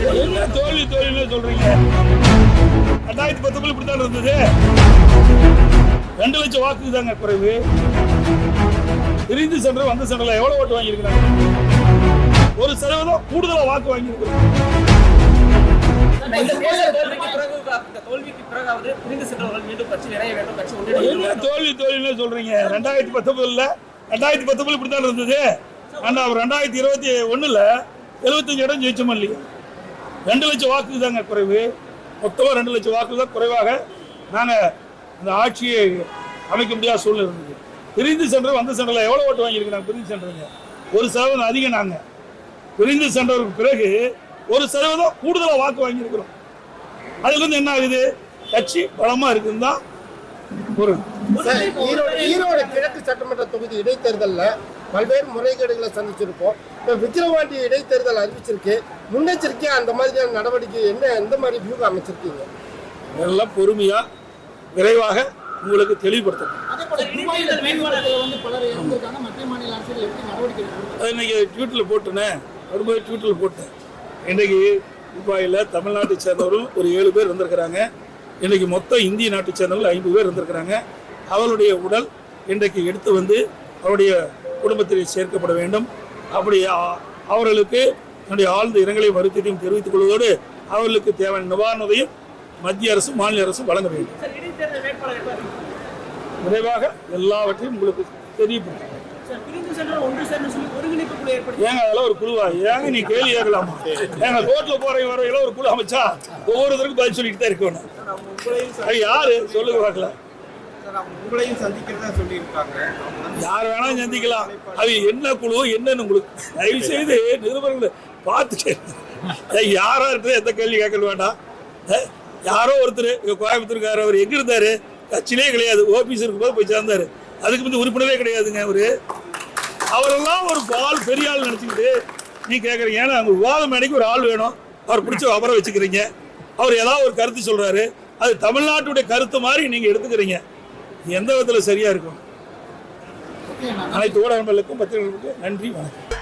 என்ன தோல்வி தோல்வின்னு சொல்றீங்க? ரெண்டாயிரத்தி பத்தொன்பது இப்படித்தான் இருந்தது. ரெண்டு லட்சம் வாக்குக்கு தாங்க குறைவு. பிரிந்து சென்ற வந்த சென்டர்ல எவ்வளவு ஓட்டு வாங்கியிருக்கிறாங்க? ஒரு சதவீதம் கூடுதலா வாக்கு வாங்கியிருக்கிறாங்க. தோல்வி தோல்வின்னு சொல்றீங்க? ரெண்டாயிரத்தி பத்தொன்பதுல ரெண்டாயிரத்தி பத்தொன்பது இப்படித்தான் இருந்தது. ஆனா அவர் ரெண்டாயிரத்தி இருபத்தி ஒண்ணுல எழுபத்தஞ்சு இடம் ஜெயிச்சோம் இல்லையா? ரெண்டு லட்சம் வாக்கு தாங்க குறைவு. மொத்தமாக ரெண்டு லட்சம் வாக்கு தான் குறைவாக நாங்கள் அந்த ஆட்சியை அமைக்க முடியாத சூழ்நிலை இருந்தது. பிரிந்து சென்ற அந்த சென்டரில் எவ்வளோ ஓட்டு வாங்கியிருக்கிறாங்க பிரிந்து சென்றவங்க ஒரு சதவீதம் அதிகம் நாங்கள் பிரிந்து சென்றவருக்கு பிறகு ஒரு சதவீதம் கூடுதலாக வாக்கு வாங்கியிருக்கிறோம். அதுலேருந்து என்ன ஆகுது? கட்சி பலமாக இருக்குன்னு தான் ஒரு ஈரோடு ஈரோடு கிழக்கு சட்டமன்ற தொகுதி இடைத்தேர்தலில் பல்வேறு முறைகேடுகளை சந்திச்சிருக்கோம் இப்போ விக்கிரவாண்டி இடைத்தேர்தல் அறிவிச்சிருக்கு. முன்னெச்சரிக்கையா அந்த மாதிரியான நடவடிக்கை என்ன எந்த மாதிரி வியூகம் அமைச்சிருக்கீங்க? எல்லாம் பொறுமையாக விரைவாக உங்களுக்கு தெளிவுபடுத்தணும். இன்னைக்கு ட்வீட்டில் போட்டேனே. வரும்போது ட்வீட்டில் போட்டேன். இன்னைக்கு துபாயில் தமிழ்நாட்டை சேர்ந்தவரும் ஒரு ஏழு பேர் இருந்திருக்கிறாங்க இன்னைக்கு மொத்தம் இந்திய நாட்டை சேர்ந்தவர்கள் ஐந்து பேர் இருந்திருக்கிறாங்க அவருடைய உடல் இன்றைக்கு எடுத்து வந்து அவருடைய குடும்பத்தில் சேர்க்கப்பட வேண்டும். அப்படி அவர்களுக்கு என்னுடைய ஆழ்ந்த இரங்கலை வருத்தத்தையும் தெரிவித்துக் கொள்வதோடு அவர்களுக்கு தேவையான நிவாரண உதவியும் மத்திய அரசும் மாநில அரசும் வழங்க வேண்டும்? விரைவாக எல்லாவற்றையும் உங்களுக்கு தெரியப்படுத்தும் ஏங்க அதெல்லாம் ஒரு குழுவா? ஏங்க நீ கேள்வி கேட்கலாமா? ஏங்க கோர்ட்ல போறவங்க வரவங்க ஒரு குழு அமைச்சா? ஒவ்வொருத்தருக்கும் பதில் சொல்லிட்டு தான் இருக்கணும். யாரு? சொல்லுங்க பார்க்கலாம். உங்களையும் சந்திக்கிறதா சொல்லியிருக்காங்க. யார் வேணாலும் சந்திக்கலாம். அது என்ன குழு என்னன்னு உங்களுக்கு தயவு செய்து நிருபர்களை பார்த்துட்டு யாரா இருக்கிற எந்த கேள்வி கேட்க வேண்டாம். யாரோ ஒருத்தர் இங்க கோயம்புத்தூர்காரர் அவர் எங்க இருந்தாரு? கட்சியிலே கிடையாது. ஓபிஎஸ் இருக்கும்போது போய் சேர்ந்தாரு. அதுக்கு வந்து உறுப்பினரே கிடையாதுங்க அவரு. அவரெல்லாம் ஒரு ஆள் பெரிய ஆள் நினைச்சுக்கிட்டு நீ கேட்குறீங்க ஏன்னா அங்கே விவாத மேடைக்கு ஒரு ஆள் வேணும். அவர் பிடிச்ச அவரை வச்சுக்கிறீங்க. அவர் ஏதாவது ஒரு கருத்து சொல்றாரு. அது தமிழ்நாட்டுடைய கருத்து மாதிரி நீங்க எடுத்துக்கிறீங்க. எந்த விதத்தில் சரியா இருக்கும்? அனைத்து ஊடகங்களுக்கும் பத்திரிகைகளுக்கும் நன்றி வணக்கம்.